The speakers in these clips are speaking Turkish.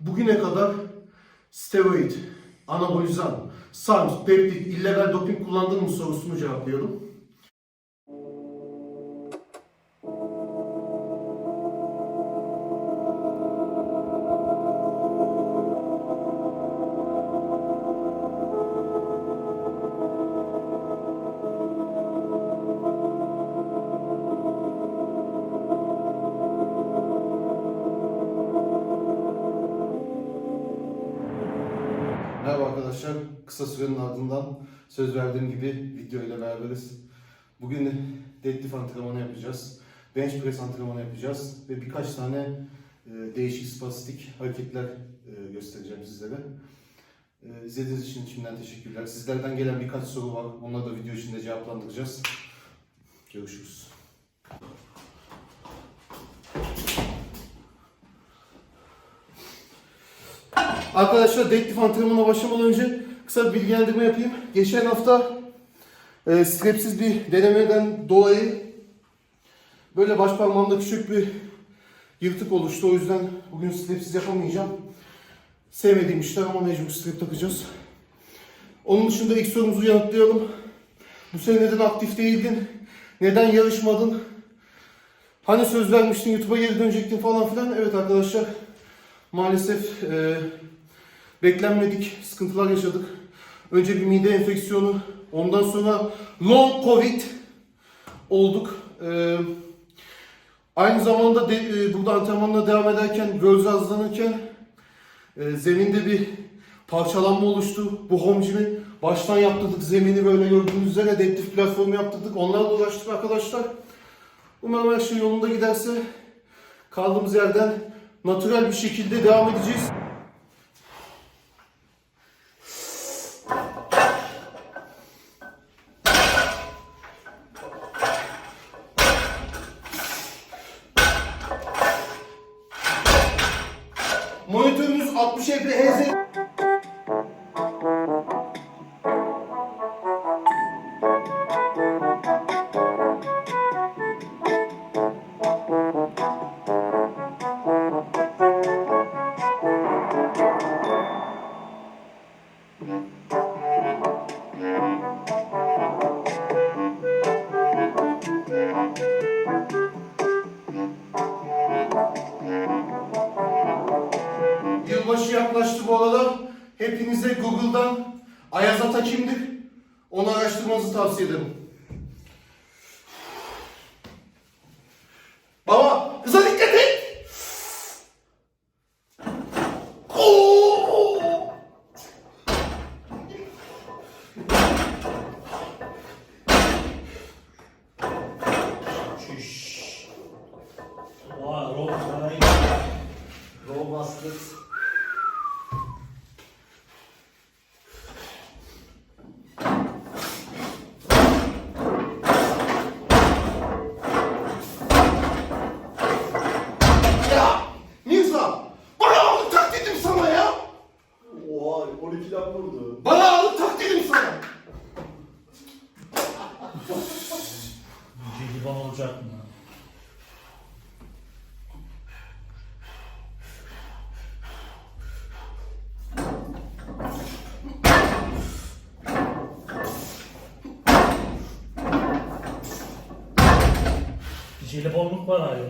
bugüne kadar steroid, anabolizan, SARM, peptit, illegal doping kullandın mı sorusunu cevaplıyorum. Deadlift antrenmanı yapacağız. Bench press antrenmanı yapacağız ve birkaç tane e, değişik spastik hareketler e, göstereceğim sizlere. E, izlediğiniz için şimdiden teşekkürler. Sizlerden gelen birkaç soru var. Onları da video içinde cevaplandıracağız. Görüşürüz. Arkadaşlar deadlift antrenmanına başlamadan önce kısa bir bilgilendirme yapayım. Geçen hafta e, strepsiz bir denemeden dolayı böyle baş parmağımda küçük bir yırtık oluştu. O yüzden bugün strepsiz yapamayacağım. Sevmediğim işler ama mecbur strep takacağız. Onun dışında ilk sorumuzu yanıtlayalım. Bu sene neden aktif değildin? Neden yarışmadın? Hani söz vermiştin YouTube'a geri dönecektin falan filan. Evet arkadaşlar maalesef e, beklenmedik sıkıntılar yaşadık. Önce bir mide enfeksiyonu, ondan sonra long covid olduk. E, aynı zamanda de, e, burada antrenmanla devam ederken, göz hazırlanırken e, zeminde bir parçalanma oluştu. Bu home gym'i baştan yaptırdık. Zemini böyle gördüğünüz üzere deadlift platformu yaptırdık. Onlarla uğraştık arkadaşlar. Umarım her şey yolunda giderse kaldığımız yerden natürel bir şekilde devam edeceğiz. Monitörümüz 60 FPS HZ. Jelibonluk var abi.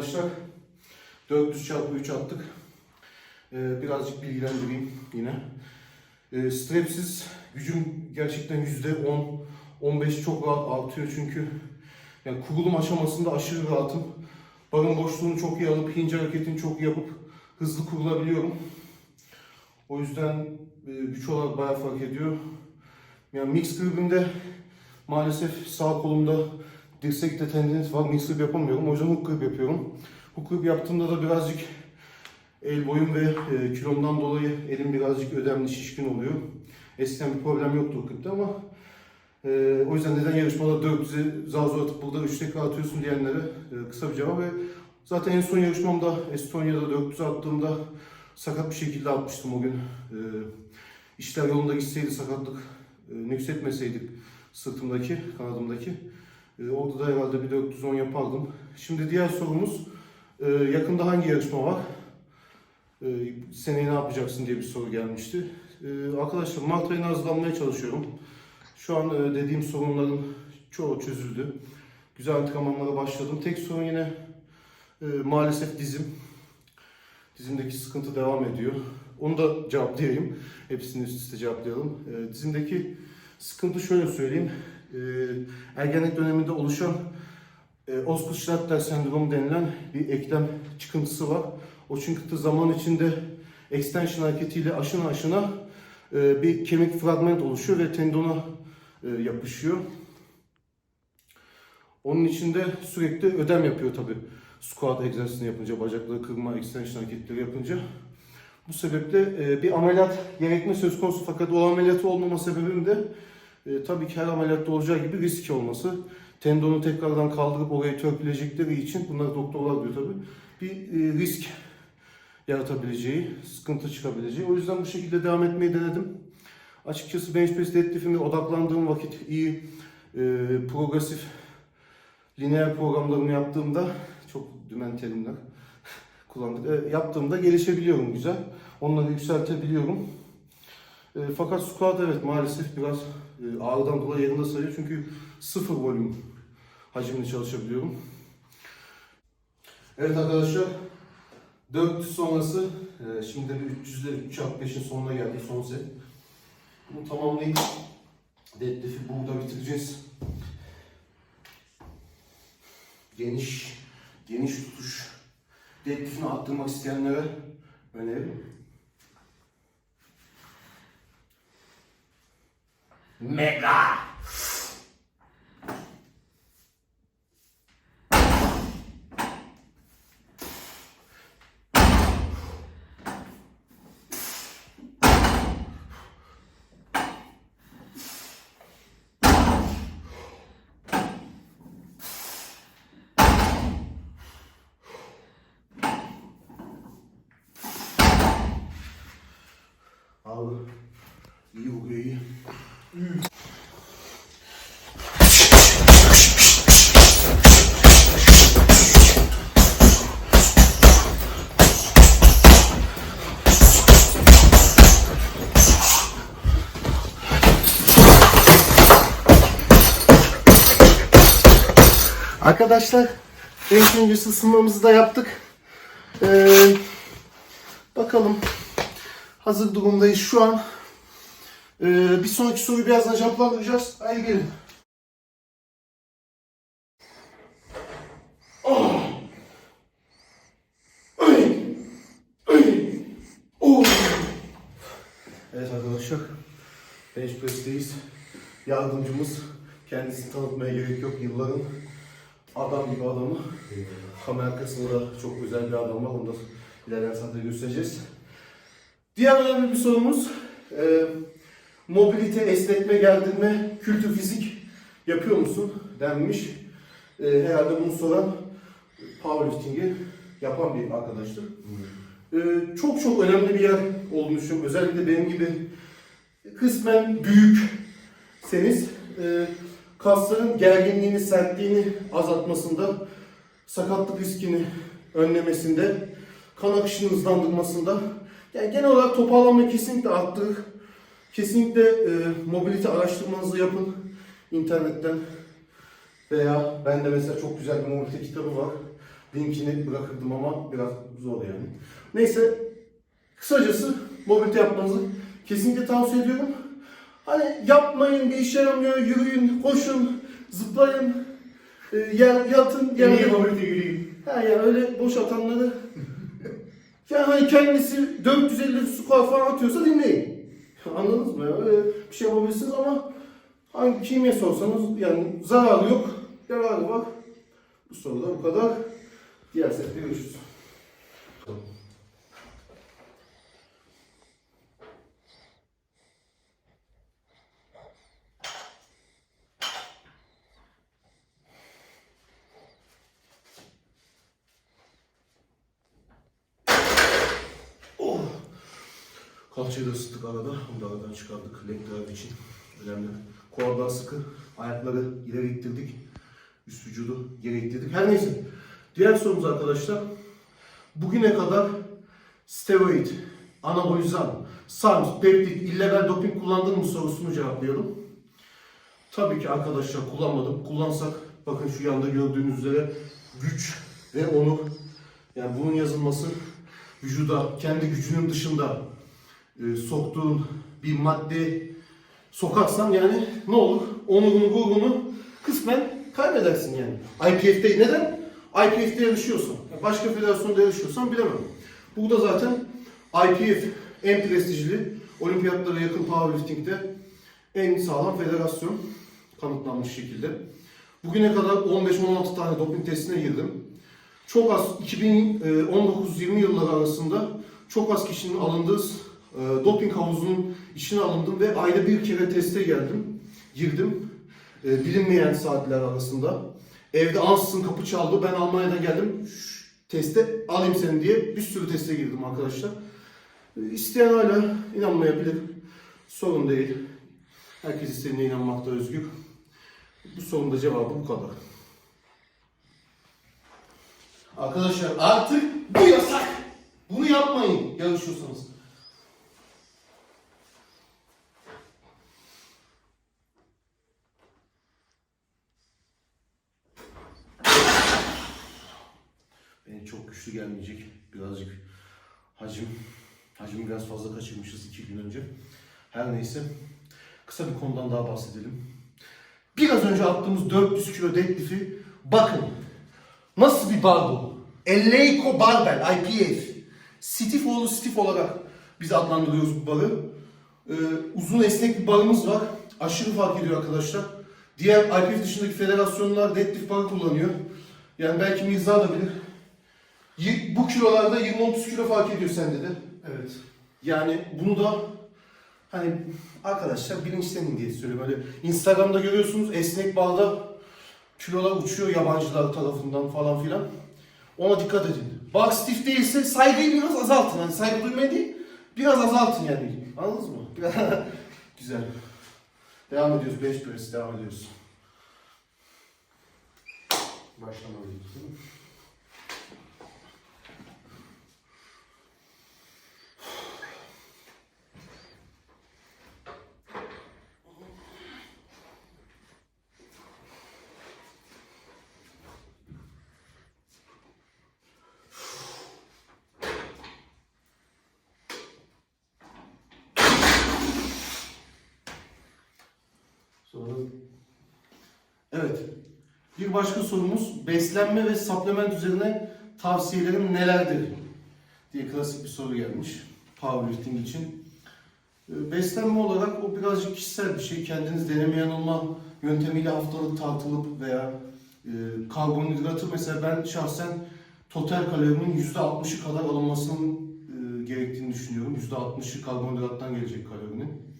Arkadaşlar 400 çarpı 3 attık. Ee, birazcık bilgilendireyim yine. Ee, strepsiz gücüm gerçekten %10 15 çok rahat artıyor çünkü yani kurulum aşamasında aşırı rahatım. Barın boşluğunu çok iyi alıp hinge hareketini çok iyi yapıp hızlı kurulabiliyorum. O yüzden e, güç olarak bayağı fark ediyor. Yani mix gripimde maalesef sağ kolumda dirsekte tendinit var. Mix grip yapamıyorum. O yüzden hook grip yapıyorum. Hook grip yaptığımda da birazcık el boyum ve e, kilomdan dolayı elim birazcık ödemli, şişkin oluyor. Eskiden bir problem yoktu hook gripte ama e, o yüzden neden yarışmada 400'e zar zor atıp burada 3 tekrar atıyorsun diyenlere e, kısa bir cevap ve zaten en son yarışmamda Estonya'da 400 attığımda sakat bir şekilde atmıştım o gün. E, işler yolunda gitseydi sakatlık e, nüksetmeseydik sırtımdaki, kanadımdaki e, orada da herhalde bir 410 yapardım. Şimdi diğer sorumuz e, yakında hangi yarışma var? E, seneye ne yapacaksın diye bir soru gelmişti. E, arkadaşlar Mart ayına hazırlanmaya çalışıyorum. Şu an e, dediğim sorunların çoğu çözüldü. Güzel antrenmanlara başladım. Tek sorun yine e, maalesef dizim. Dizimdeki sıkıntı devam ediyor. Onu da cevaplayayım. Hepsini üst üste cevaplayalım. E, dizimdeki sıkıntı şöyle söyleyeyim. E, ergenlik döneminde oluşan e, Osgood-Schlatter sendromu denilen bir eklem çıkıntısı var. O çıkıntı zaman içinde extension hareketiyle aşına aşına e, bir kemik fragment oluşuyor ve tendona e, yapışıyor. Onun içinde sürekli ödem yapıyor tabi. Squat egzersizini yapınca, bacakları kırma, extension hareketleri yapınca. Bu sebeple e, bir ameliyat gerekme söz konusu fakat o ameliyatı olmama sebebim de e, tabii ki her ameliyatta olacağı gibi risk olması. Tendonu tekrardan kaldırıp orayı törpüleyecekleri için, bunlar doktorlar diyor tabii, bir e, risk yaratabileceği, sıkıntı çıkabileceği. O yüzden bu şekilde devam etmeyi denedim. Açıkçası bench press deadlift'ime odaklandığım vakit iyi e, progresif lineer programlarını yaptığımda çok dümen terimler kullandık. E, yaptığımda gelişebiliyorum güzel. Onları yükseltebiliyorum. E, fakat squat evet maalesef biraz e, ağrıdan dolayı yerinde sayıyor çünkü sıfır volüm hacimli çalışabiliyorum. Evet arkadaşlar 400 sonrası e, şimdi de bir 300 ile 365'in sonuna geldik son set. Bunu tamamlayıp deadlift'i burada bitireceğiz. Geniş, geniş tutuş. Deadlift'ini arttırmak isteyenlere önerim. Mega! Abi iyi vuruyor iyi. Arkadaşlar renk öncesi ısınmamızı da yaptık. Ee, bakalım hazır durumdayız şu an. Ee, bir sonraki soruyu birazdan cevaplandıracağız. Haydi gelin. Evet arkadaşlar. Bench press'teyiz. Yardımcımız kendisini tanıtmaya gerek yok yılların adam gibi adamı. Kamera arkasında da çok özel bir adam var. Onu da ilerleyen saatte göstereceğiz. Diğer önemli bir sorumuz e, mobilite, esnetme, gerdirme, kültür fizik yapıyor musun denmiş. E, herhalde bunu soran powerlifting'i yapan bir arkadaştır. E, çok çok önemli bir yer olduğunu düşünüyorum. Özellikle benim gibi kısmen büyükseniz e, kasların gerginliğini, sertliğini azaltmasında, sakatlık riskini önlemesinde, kan akışını hızlandırmasında yani genel olarak toparlanmayı kesinlikle arttırır. Kesinlikle e, mobilite araştırmanızı yapın internetten veya bende mesela çok güzel bir mobilite kitabı var. Linkini bırakırdım ama biraz zor yani. Neyse kısacası mobilite yapmanızı kesinlikle tavsiye ediyorum. Hani yapmayın bir işe yaramıyor, yürüyün, koşun, zıplayın, e, yer, yatın, Yeni yere- mobilite yürüyeyim. Ha ya öyle boş atanları yani hani kendisi 450 squat falan atıyorsa dinleyin. Anladınız mı? Öyle bir şey yapabilirsiniz ama hangi kimiye sorsanız yani zararı yok, yararı var. Bu soruda bu kadar. Diğer sette görüşürüz. Oh. Kalçayı da ısıttık arada. Onu çıkardık. Leg drive için. Önemli. Kollar sıkı. Ayakları ileri ittirdik. Üst vücudu geri ittirdik. Her neyse. Diğer sorumuz arkadaşlar. Bugüne kadar steroid, anabolizan, SARM, peptit, illegal doping kullandın mı sorusunu cevaplayalım. Tabii ki arkadaşlar kullanmadım. Kullansak bakın şu yanda gördüğünüz üzere güç ve onur yani bunun yazılması vücuda kendi gücünün dışında e, soktuğun bir madde sokarsan yani ne olur? Onurunu, gururunu kısmen kaybedersin yani. IPF'de neden? IPF'de yarışıyorsan. Başka federasyonda yarışıyorsan bilemem. Burada zaten IPF en prestijli, olimpiyatlara yakın powerlifting'de en sağlam federasyon kanıtlanmış şekilde. Bugüne kadar 15-16 tane doping testine girdim. Çok az 2019-20 yılları arasında çok az kişinin alındığı e, doping havuzunun içine alındım ve ayda bir kere teste geldim. Girdim. E, bilinmeyen saatler arasında. Evde ansızın kapı çaldı. Ben Almanya'dan geldim. Şş, teste alayım seni diye bir sürü teste girdim arkadaşlar. E, isteyen hala inanmayabilir. Sorun değil. Herkes istediğine inanmakta özgür. Bu sorunun da cevabı bu kadar. Arkadaşlar artık bu yasak. Bunu yapmayın yarışıyorsanız. Çok güçlü gelmeyecek. Birazcık hacim, hacmi biraz fazla kaçırmışız iki gün önce. Her neyse. Kısa bir konudan daha bahsedelim. Biraz önce attığımız 400 kilo deadlift'i bakın. Nasıl bir bar bu? Eleiko Barbell, IPF. Stiff oğlu stiff olarak biz adlandırıyoruz bu barı. Ee, uzun esnek bir barımız var. Aşırı fark ediyor arkadaşlar. Diğer IPF dışındaki federasyonlar deadlift barı kullanıyor. Yani belki Mirza da bilir. Bu kilolarda 20-30 kilo fark ediyor sende de. Evet. Yani bunu da hani arkadaşlar bilinçlenin diye söylüyorum. Böyle Instagram'da görüyorsunuz esnek bağda kilolar uçuyor yabancılar tarafından falan filan. Ona dikkat edin. Bak stiff değilse saygıyı biraz azaltın. Hani saygı duymaya değil, biraz azaltın yani. Anladınız mı? Güzel. Devam ediyoruz. 5 press devam ediyoruz. Başlamalıyız. değil mi? Sonra Evet. Bir başka sorumuz beslenme ve supplement üzerine tavsiyelerim nelerdir? diye klasik bir soru gelmiş powerlifting için. Ee, Beslenme olarak o birazcık kişisel bir şey. Kendiniz deneme yanılma yöntemiyle haftalık tartılıp veya e, karbonhidratı mesela ben şahsen total kalorimin %60'ı kadar alınmasının e, gerektiğini düşünüyorum. %60'ı karbonhidrattan gelecek kalorinin.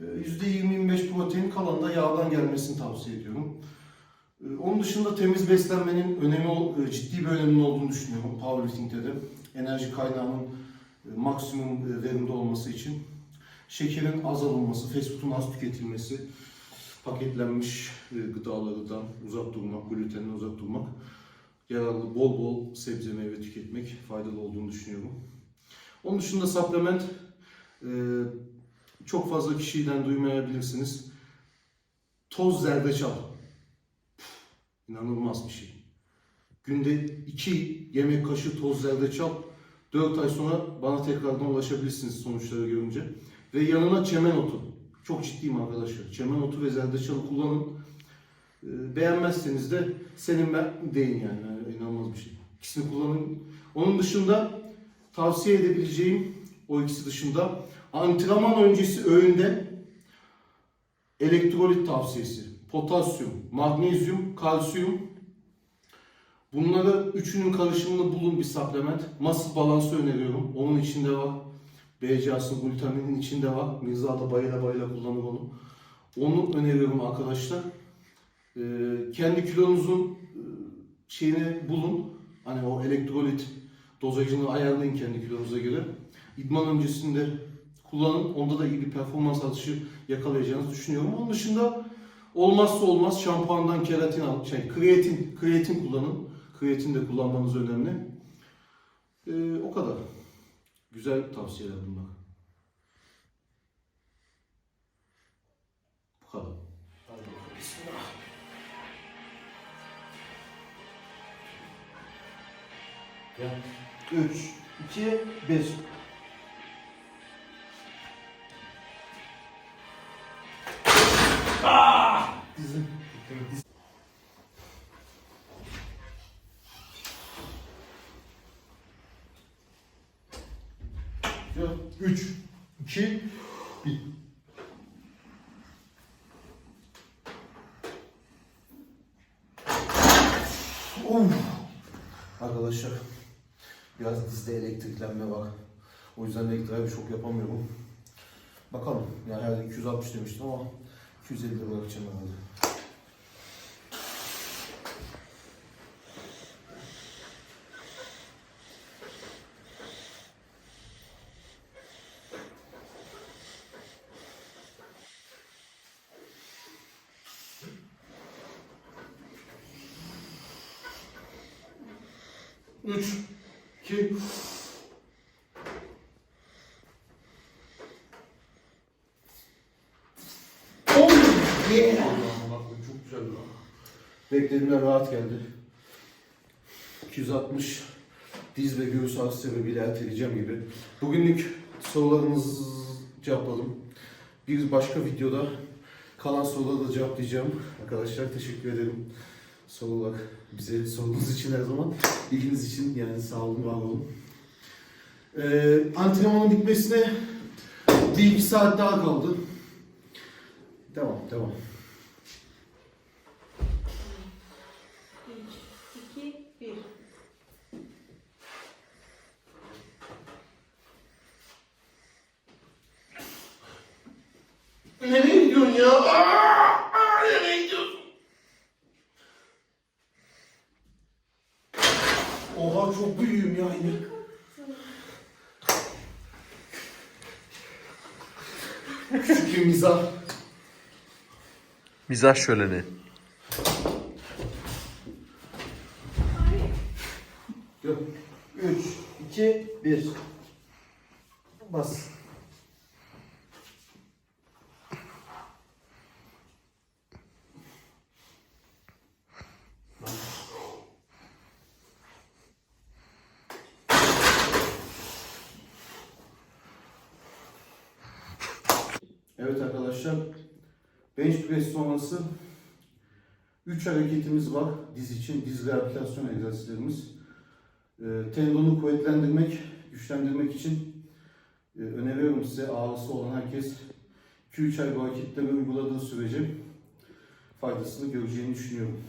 Ee, %20-25 protein kalan da yağdan gelmesini tavsiye ediyorum. Ee, Onun dışında temiz beslenmenin önemi e, ciddi bir önemli olduğunu düşünüyorum powerlifting'de de. Enerji kaynağının e, maksimum e, verimde olması için. Şekerin az alınması, fast food'un az tüketilmesi, paketlenmiş gıdalardan uzak durmak, glutenden uzak durmak, yararlı bol bol sebze meyve tüketmek faydalı olduğunu düşünüyorum. Onun dışında supplement çok fazla kişiden duymayabilirsiniz. Toz zerdeçal. İnanılmaz bir şey. Günde 2 yemek kaşığı toz zerdeçal 4 ay sonra bana tekrardan ulaşabilirsiniz sonuçları görünce. Ve yanına çemen otu. Çok ciddiyim arkadaşlar. Çemen otu ve zerdeçalı kullanın. Ee, Beğenmezseniz de senin ben deyin yani. yani inanılmaz bir şey. İkisini kullanın. Onun dışında tavsiye edebileceğim o ikisi dışında antrenman öncesi öğünde elektrolit tavsiyesi. Potasyum, magnezyum, kalsiyum. Bunları üçünün karışımını bulun bir supplement. Muscle balansı öneriyorum. Onun içinde var. BCA'sın glutaminin içinde var. Mirza da bayıla bayıla kullanır onu. Onu öneriyorum arkadaşlar. Ee, kendi kilonuzun e, şeyini bulun. Hani o elektrolit dozajını ayarlayın kendi kilonuza göre. İdman öncesinde kullanın. Onda da iyi bir performans artışı yakalayacağınızı düşünüyorum. Onun dışında olmazsa olmaz şampuandan keratin al, şey kreatin, kreatin kullanın. Kreatin de kullanmanız önemli. Ee, o kadar. Güzel tavsiyeler bunlar. Bu kadar. Bismillah. Gel. 3, 2, 1. dizde elektriklenme var. O yüzden elektriğe bir şok yapamıyorum. Bakalım. Yani herhalde 260 demiştim ama 250 lira bırakacağım herhalde. Üç, iki, Oh yeah! Çok güzel lan. Beklediğimden rahat geldi. 260 diz ve göğüs ağrısı sebebiyle erteleyeceğim gibi. Bugünlük sorularınızı cevapladım. Bir başka videoda kalan soruları da cevaplayacağım. Arkadaşlar teşekkür ederim. Soru olarak bize sorduğunuz için her zaman. ilginiz için yani sağ olun, var olun. Ee, antrenmanın bitmesine bir iki saat daha kaldı. Devam, devam. 3, 2, 1. Nereye gidiyorsun ya? Aa, aa, nereye gidiyorsun? Oha çok büyüğüm ya yine. Küçük bir mizah. Mizah şöleni. Yok. 3, 2, 1. Bas. Evet arkadaşlar. Bench sonrası 3 hareketimiz var diz için. Diz rehabilitasyon egzersizlerimiz. Ee, tendonu kuvvetlendirmek, güçlendirmek için e, öneriyorum size ağrısı olan herkes 2-3 ay bu hareketleri uyguladığı sürece faydasını göreceğini düşünüyorum.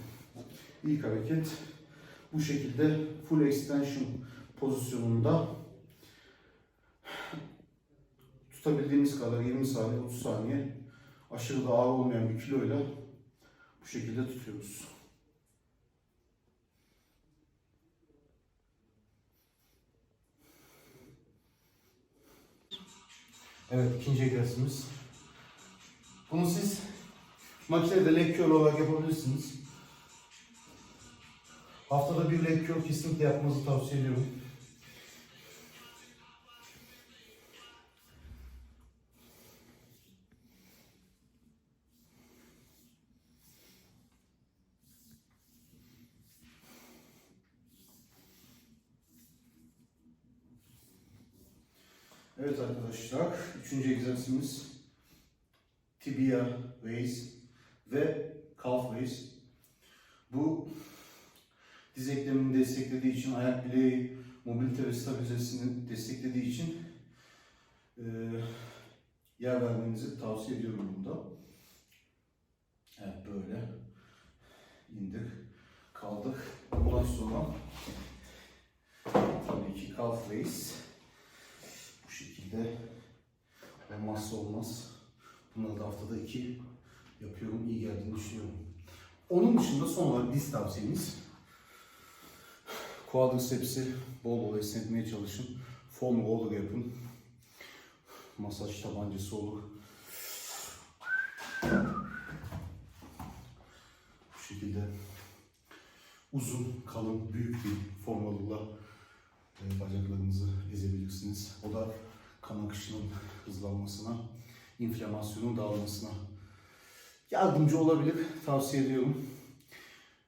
İlk hareket bu şekilde full extension pozisyonunda tutabildiğimiz kadar 20 saniye 30 saniye aşırı da ağır olmayan bir kiloyla bu şekilde tutuyoruz. Evet ikinci egzersizimiz. Bunu siz makinede leg curl olarak yapabilirsiniz. Haftada bir leg curl kesinlikle yapmanızı tavsiye ediyorum. Evet arkadaşlar, üçüncü egzersizimiz tibia raise ve calf raise. Bu diz eklemini desteklediği için, ayak bileği mobilite ve stabilizesini desteklediği için eee yer vermenizi tavsiye ediyorum bunda. Evet böyle indir, kaldık. Bundan sonra tabii ki calf raise şekilde olmazsa olmaz. Bunları da haftada iki yapıyorum. iyi geldiğini düşünüyorum. Onun dışında son olarak diz tavsiyemiz. Quadriceps'i bol bol esnetmeye çalışın. Foam roller yapın. Masaj tabancası olur. Bu şekilde uzun, kalın, büyük bir foam roller'la e, bacaklarınızı ezebilirsiniz. O da kan akışının hızlanmasına, inflamasyonun dağılmasına yardımcı olabilir. Tavsiye ediyorum.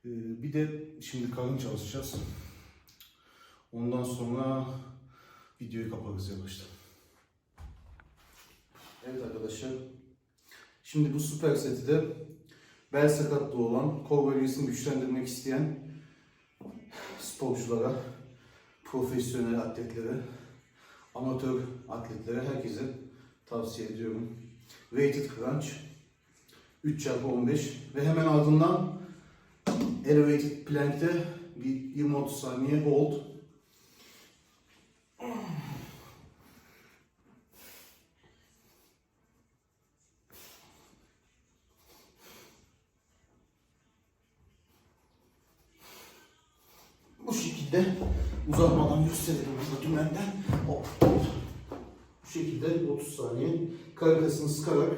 E, Bir de şimdi karın çalışacağız. Ondan sonra videoyu kaparız yavaştan. Evet arkadaşlar. Şimdi bu süper seti de bel sakatlığı olan, kol bölgesini güçlendirmek isteyen sporculara, profesyonel atletlere, amatör atletlere herkese tavsiye ediyorum. Weighted Crunch 3x15 ve hemen ardından Elevated Plank'te bir 20-30 saniye hold. Bu şekilde uzatmadan gösterelim burada dümenden. Hop hop. Bu şekilde 30 saniye karkasını sıkarak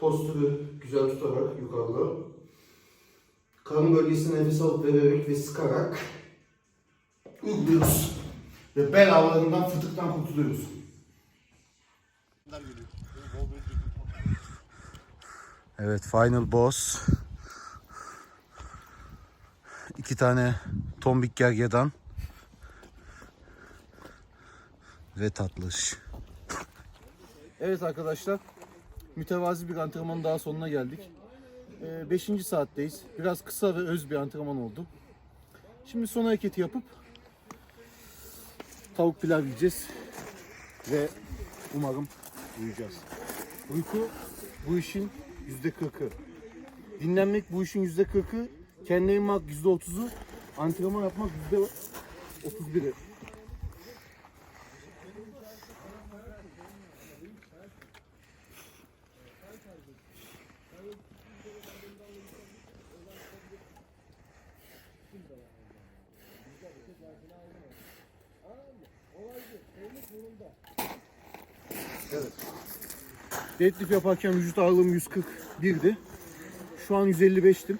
postürü güzel tutarak yukarıda karın bölgesine nefes alıp vererek ve sıkarak uyguluyoruz. Ve bel ağrılarından fıtıktan kurtuluyoruz. Evet final boss. İki tane tombik gergedan. Ve tatlış. Evet arkadaşlar, mütevazi bir antrenmanın daha sonuna geldik. 5. saatteyiz. Biraz kısa ve öz bir antrenman oldu. Şimdi son hareketi yapıp tavuk pilav yiyeceğiz ve umarım uyuyacağız. Uyku bu işin yüzde kırkı. Dinlenmek bu işin yüzde kırkı. Kendine inmek yüzde otuzu. Antrenman yapmak yüzde otuz biri. Deadlift yaparken vücut ağırlığım 141'di. Şu an 155'tim.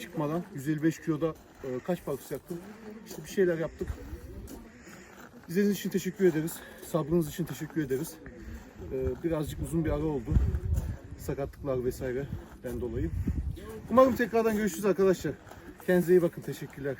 Çıkmadan 155 kiloda e, kaç parkurs yaptım. İşte bir şeyler yaptık. İzlediğiniz için teşekkür ederiz. Sabrınız için teşekkür ederiz. E, birazcık uzun bir ara oldu. Sakatlıklar vesaireden dolayı. Umarım tekrardan görüşürüz arkadaşlar. Kendinize iyi bakın. Teşekkürler.